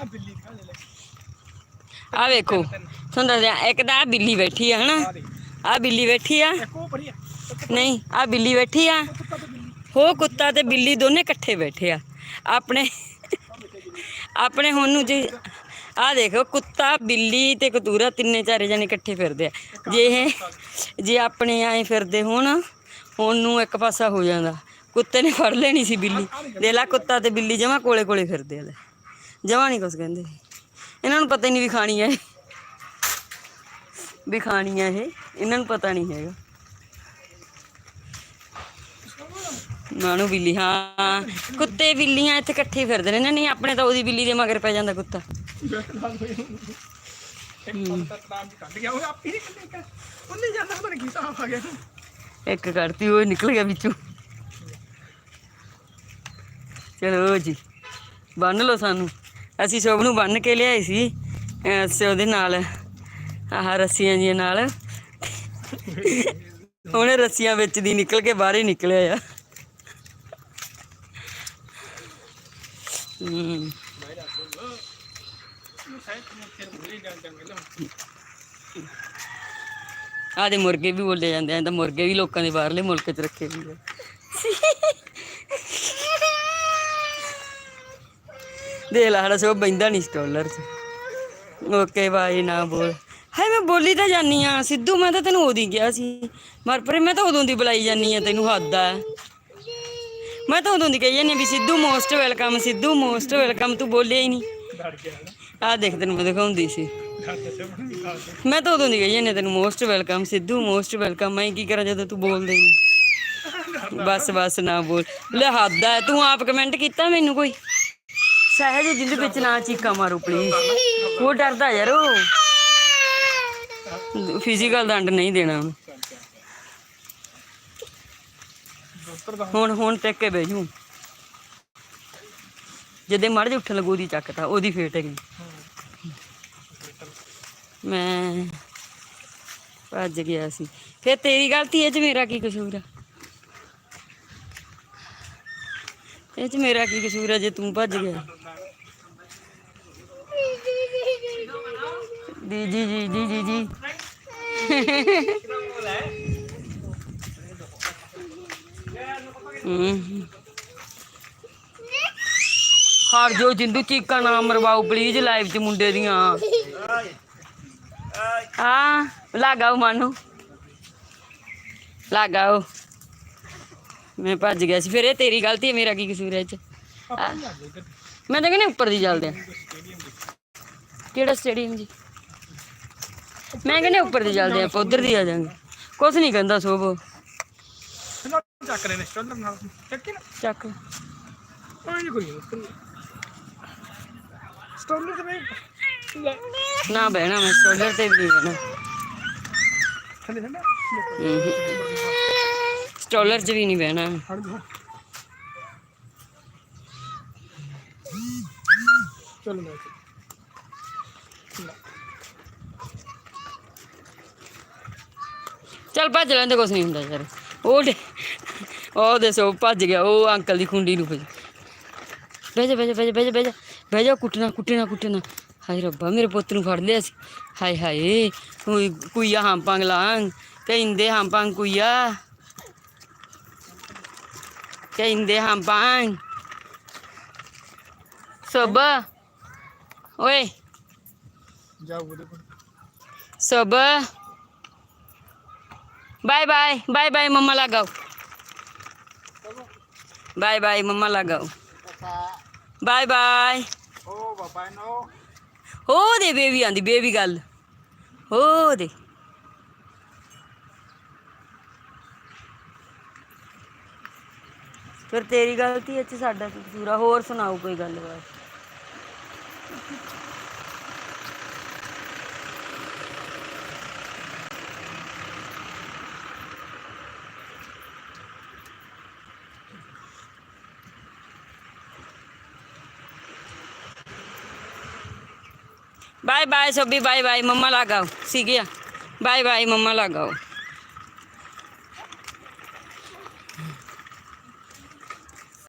ਆ ਬਿੱਲੀ ਖਾ ਲੈ ਲੈ। ਆ ਵੇਖੋ ਤੁਹਾਨੂੰ ਦੱਸਦੇ ਆ ਇੱਕ ਤਾਂ ਆ ਬਿੱਲੀ ਬੈਠੀ ਆ ਹਨਾ? ਆ ਬਿੱਲੀ ਬੈਠੀ ਆ। ਇੱਕ ਉਹ ਪਰੀ ਆ ਨਹੀਂ ਆ ਬਿੱਲੀ ਬੈਠੀ ਆ। ਹੋ ਕੁੱਤਾ ਤੇ ਬਿੱਲੀ ਦੋਨੇ ਇਕੱਠੇ ਬੈਠੇ ਆ। ਆਪਣੇ ਆਪਣੇ ਹੁਣ ਨੂੰ ਜੇ ਆ ਦੇਖੋ ਕੁੱਤਾ ਬਿੱਲੀ ਤੇ ਕਤੂਰਾ ਤਿੰਨੇ ਚਾਰੇ ਜਣੇ ਇਕੱਠੇ ਫਿਰਦੇ ਆ। ਜੇ ਇਹ ਜੇ ਆਪਣੇ ਆਏ ਫਿਰਦੇ ਹੋਣ ਹੁਣ ਨੂੰ ਇੱਕ ਪਾਸਾ ਹੋ ਜਾਂਦਾ। ਕੁੱਤੇ ਨੇ ਫੜ ਲੈਣੀ ਸੀ ਬਿੱਲੀ। ਦੇ ਲਾ ਕੁੱਤਾ ਤੇ ਬਿੱਲੀ ਜਮਾ ਕੋਲੇ ਕੋਲੇ ਫਿਰਦੇ ਆ। ਜਮਾ ਨਹੀਂ ਕੁਛ ਕਹਿੰਦੇ। ਇਹਨਾਂ ਨੂੰ ਪਤਾ ਹੀ ਨਹੀਂ ਵੀ ਖਾਣੀ ਆ ਵੀ ਖਾਣੀ ਆ ਇਹ, ਇਹਨਾਂ ਨੂੰ ਪਤਾ ਨਹੀਂ ਹੈਗਾ। ਮਾਣੂ ਬਿੱਲੀ, ਹਾਂ। ਕੁੱਤੇ ਬਿੱਲੀਆਂ ਇੱਥੇ ਇਕੱਠੇ ਫਿਰਦੇ ਨੇ। ਨਹੀਂ, ਆਪਣੇ ਤਾਂ ਉਹਦੀ ਬਿੱਲੀ ਦੇ ਮਗਰ ਪੈ ਜਾਂਦਾ ਕੁੱਤਾ। ਇੱਕ ਇੱਕ ਕਰਤੀ, ਉਹ ਨਿਕਲ ਗਿਆ ਵਿੱਚੋਂ। ਚਲੋ ਜੀ, ਬੰਨ ਲਓ ਸਾਨੂੰ। ਅਸੀਂ ਸ਼ੋਭ ਨੂੰ ਬੰਨ ਕੇ ਲਿਆਏ ਸੀ, ਅਹ ਉਹਦੇ ਨਾਲ, ਆਹ ਰੱਸੀਆਂ ਜੀਆਂ ਨਾਲ। ਉਹਨੇ ਰੱਸੀਆਂ ਵਿੱਚ ਦੀ ਨਿਕਲ ਕੇ ਬਾਹਰ ਹੀ ਨਿਕਲਿਆ ਆ। ਹੂੰ। ਆਦੇ ਮੁਰਗੇ ਵੀ ਬੋਲੇ ਜਾਂਦੇ ਆ ਤਾਂ ਮੁਰਗੇ ਵੀ ਲੋਕਾਂ ਦੇ ਬਾਹਰਲੇ ਮੁਲਕ 'ਚ ਰੱਖੇ ਵੀ ਆ। ਦੇ ਲਾ ਹੜਾ ਸੋ ਬੈਂਦਾ ਨਹੀਂ ਸਟੋਲਰ 'ਚ। ਓਕੇ ਬਾਈ ਨਾ ਬੋਲ। ਹਾਏ, ਮੈਂ ਬੋਲੀ ਤਾਂ ਜਾਨੀ ਆ। ਸਿੱਧੂ, ਮੈਂ ਤਾਂ ਤੈਨੂੰ ਉਦੋਂ ਗਿਆ ਸੀ। ਮਰ ਪਰੇ ਮੈਂ ਤਾਂ ਉਦੋਂ ਦੀ ਬੁਲਾਈ ਜਾਨੀ ਆ, ਤੈਨੂੰ ਹੱਦ ਆ। ਮੈਂ ਤਾਂ ਉਦੋਂ ਦੀ ਕਹੀ ਜਾਨੀ ਵੀ Sidhu most welcome Sidhu most welcome ਤੂੰ ਬੋਲਿਆ ਹੀ ਨਹੀਂ। ਡਰ ਦੇਖ, ਤੈਨੂੰ ਮੈਂ ਦਿਖਾਉਂਦੀ ਸੀ। ਤੇ ਮੈਂ ਤਾਂ ਉਦੋਂ ਦੀ ਕਹੀ ਜਾਂਦੀ ਤੈਨੂੰ most welcome Sidhu most welcome ਮੈਂ ਕੀ ਕਰਾਂ ਜਦੋਂ ਤੂੰ ਬੋਲਦਾ ਹੀ ਨਹੀਂ। ਬਸ ਬਸ, ਨਾ ਬੋਲ। ਲੈ, ਹੱਦ ਹੈ ਤੂੰ ਆਪ ਕਮੈਂਟ ਕੀਤਾ ਮੈਨੂੰ ਕੋਈ? ਸਹਿਜ ਜਿੰਦ ਵਿੱਚ ਨਾ ਚੀਕਾਂ ਮਾਰੋ ਪਲੀਜ਼ ਉਹ ਡਰਦਾ ਯਾਰ ਉਹ। ਫਿਜ਼ੀਕਲ ਦੰਡ ਨਹੀਂ ਦੇਣਾ। ਉਹਨੂੰ ਦੋਸਤਰ ਹੁਣ ਹੁਣ ਟਿਕ ਕੇ ਬਹਿ ਜੂ। ਜਦੇ ਮੜ ਜੇ ਉੱਠਣ ਲੱਗੂ, ਉਹਦੀ ਚੱਕਤਾ ਉਹਦੀ ਫੇਟ ਹੈਗੀ ਮੈਂ ਭੱਜ ਗਿਆ ਸੀ। ਫਿਰ ਤੇਰੀ ਗਲਤੀ, ਇਹ ਚ ਮੇਰਾ ਕੀ ਕਸੂਰ ਆ? ਇਹ ਚ ਮੇਰਾ ਕੀ ਕਸੂਰ ਆ ਜੇ ਤੂੰ ਭੱਜ ਗਿਆ? ਜੀ ਜੀ ਜੀ ਜੀ ਜੀ ਜੀ। ਹੂੰ। ਜੋ ਜਿੰਦੂ, ਚੀਕਾਂ ਨਾ ਮਰਵਾਓ ਪਲੀਜ਼ ਲਾਈਵ 'ਚ ਮੁੰਡੇ ਦੀਆਂ। ਹਾਂ, ਲਾਗਾਓ ਮਾਨੂੰ। ਲਾਗਾਓ। ਮੈਂ ਭੱਜ ਗਿਆ ਸੀ, ਫਿਰ ਇਹ ਤੇਰੀ ਗਲਤੀ ਹੈ, ਮੇਰਾ ਕੀ ਕਸੂਰ ਹੈ ਇਹ 'ਚ? ਮੈਂ ਤਾਂ ਕਹਿੰਦੀ ਉੱਪਰ ਦੀ ਚੱਲਦੇ ਆ ਕਿਹੜਾ ਸਟੇਡੀਅਮ ਜੀ? ਮੈਂ ਕਹਿੰਦੀ ਉੱਪਰ ਦੀ ਚੱਲਦੇ ਆਪਾਂ, ਉਧਰ ਦੀ ਆ ਜਾਾਂਗੇ। ਕੁਛ ਨਹੀਂ ਕਹਿੰਦਾ ਸੋਭ। ਨਾ ਚੱਕ। ਰਹੇ ਨੇ ਸਟੋਲਰ ਨਾਲ ਚੱਕੀ ਨਾ ਚੱਕ ਕੋਈ ਨਹੀਂ ਕੋਈ ਸਟੋਲਰ ਤੇ ਨਹੀਂ ਨਾ ਬਹਿਣਾ, ਮੈਂ ਸਟੋਲਰ ਤੇ ਵੀ ਨਹੀਂ ਬਹਿਣਾ। ਥੱਲੇ ਠੰਡਾ ਸਟੋਲਰ 'ਚ ਵੀ ਨਹੀਂ ਬਹਿਣਾ। ਚਲੋ ਮੈਂ ਚੱਲ ਭੱਜ ਲੈਂਦੇ ਕੁਛ ਨਹੀਂ ਹੁੰਦਾ ਯਾਰ। ਉਹ ਉਹ ਦੇ ਸੋ ਭੱਜ ਗਿਆ ਉਹ ਅੰਕਲ ਦੀ ਖੁੰਡੀ ਨੂੰ ਭੱਜ ਬਹਿ ਜਾ ਬਹਿ ਜਾ ਬਹਿ ਜਾ ਬਹਿ ਜਾ ਬਹਿ ਜਾ ਬਹਿ ਜਾ ਕੁੱਟਣਾ ਕੁੱਟਣਾ ਕੁੱਟਣਾ। ਹਾਏ ਰੱਬਾ ਮੇਰੇ ਪੁੱਤ ਨੂੰ ਫੜ ਲਿਆ ਸੀ। ਹਾਏ ਹਾਏ ਕੋਈ ਕੁਈਆ ਹੰਪਾਂਗ ਲਾਂ ਕਹਿੰਦੇ ਹੰਪਾਂਗ ਕੁਈਆ। ਕਹਿੰਦੇ ਹੰਪਾਂਗ ਸਬ ਓਏ। ਜਾਓ ਉਹਦੇ બાય બાય બાય બાય મમ્મા લગાવ. બાય બાય મમ્મા લગાવ. Bye bye. ਹੋ ਦੇ ਬੇਬੀ ਆਂਦੀ ਬੇਬੀ ਗੱਲ ਹੋ ਦੇ ਫਿਰ ਤੇਰੀ ਗਲਤੀ ਐ ਤੇ ਸਾਡਾ ਕੀ ਕਸੂਰ ਆ ਹੋਰ ਸੁਣਾਓ ਕੋਈ ਗੱਲਬਾਤ બાય બાય સોબી બાય બાય મમ્મા લગાવ સી ગયા બાય બાય મમ્મા લગાવ